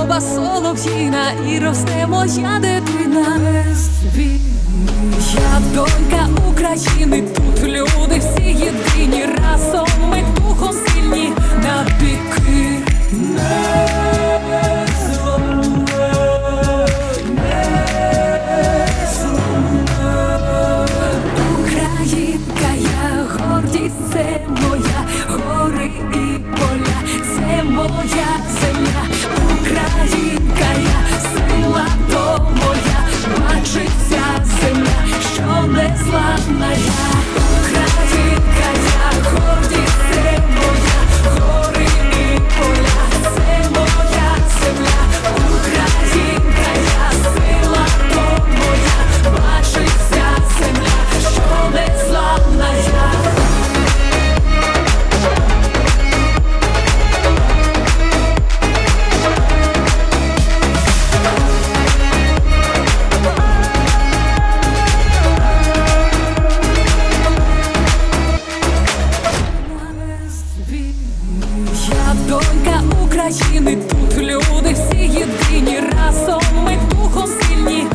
Особа солов'їна і росте моя дитина. Я донька України. my Я донька України, тут люди всі єдині разом ми духом сильні.